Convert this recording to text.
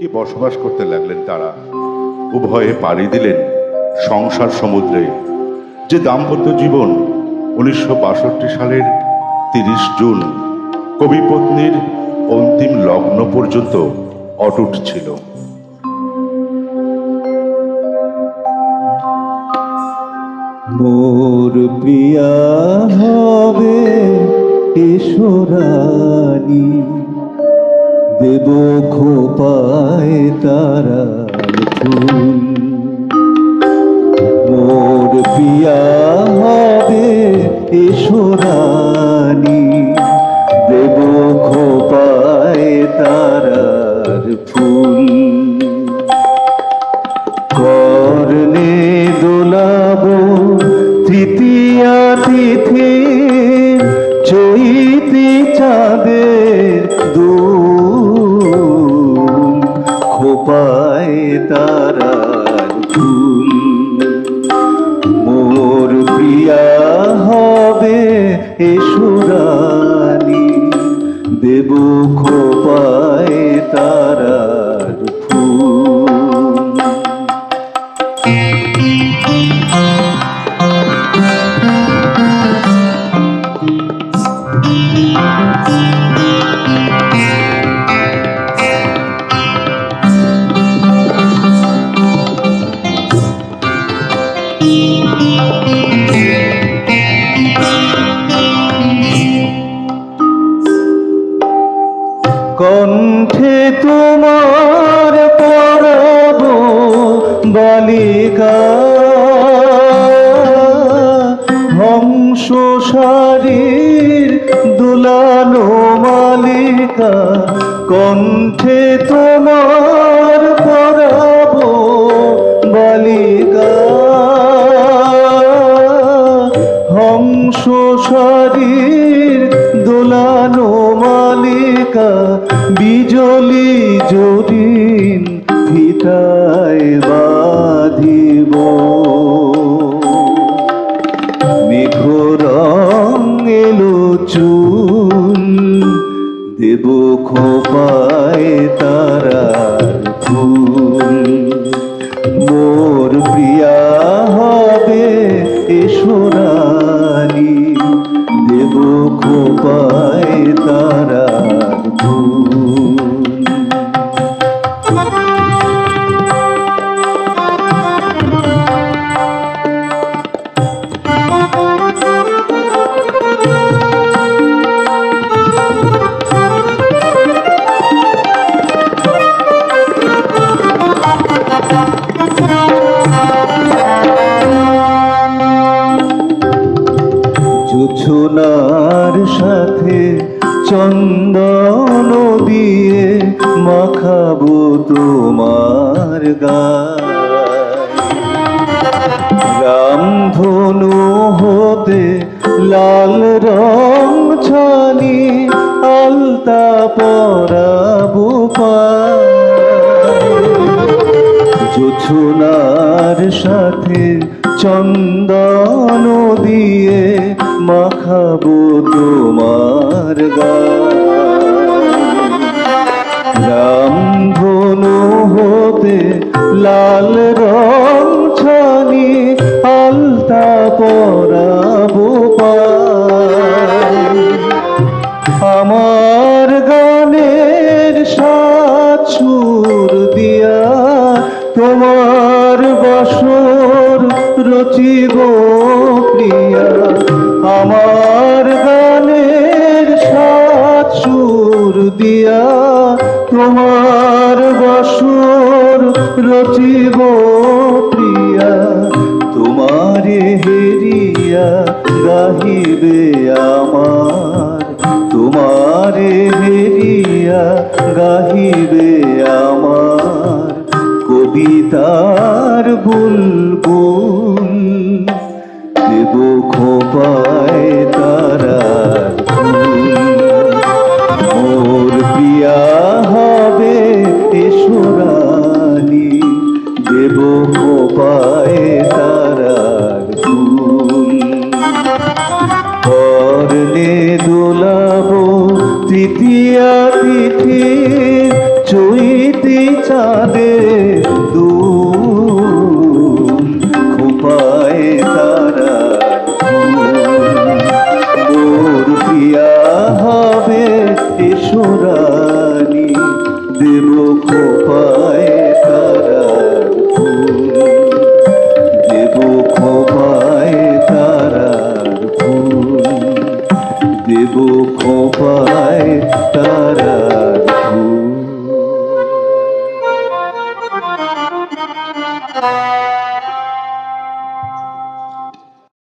কি বসবাস করতে লাগলেন তারা? উভয়ে পাড়ি দিলেন সংসার সমুদ্রে। যে দাম্পত্য জীবন উনিশশো বাষট্টি সালের তিরিশ জুন কবি পত্নীর অন্তিম লগ্ন পর্যন্ত অটুট ছিল। মোর প্রিয়া হবে ঈশ্বরানী দেব খোপায় তারা ফুল মোর প্রিয়া হবে ঈশ্বরানী দেব খোপায় তারার ফুল। কর্ণে দোলাব তৃতীয়া তিথি তারার কণ্ঠে তোমার পরব বালিকা। হংস শারীর দুলানো মালিকা। কণ্ঠে তোমার হংস শারীর দোলানো মালিকা, বিজলি জরিন ফিতায় বাঁধিব। মেঘরং এলো চুল, দেব খোপায় তারার ফুল। মোর প্রিয়া হবে ঈশ্বরানী সাথে চন্দন দিয়ে মাখাবো তোমার রামধনু হতে লাল রং ছানি আলতা পরাবো জোছনার সাথে চন্দন দিয়ে মাখাবো তোমার রামধনু হতে লাল রং ছানি আলতা পরাবো আমার গানের সাত সুর দিয়া তোমার বসর রচিব প্রিয়া, আমার গানের সাত সুর দিয়া তোমার বসর রচিব প্রিয়া, তোমারে হেরিয়া গাহিবে আমার, তোমারে হেরিয়া গাহিবে আমার, কবিতার গুণ দেব খোপায় তারা মোর হবে এসরালি দেব খোপায় তারার গুণ পরনে দোলাব তৃতীয়া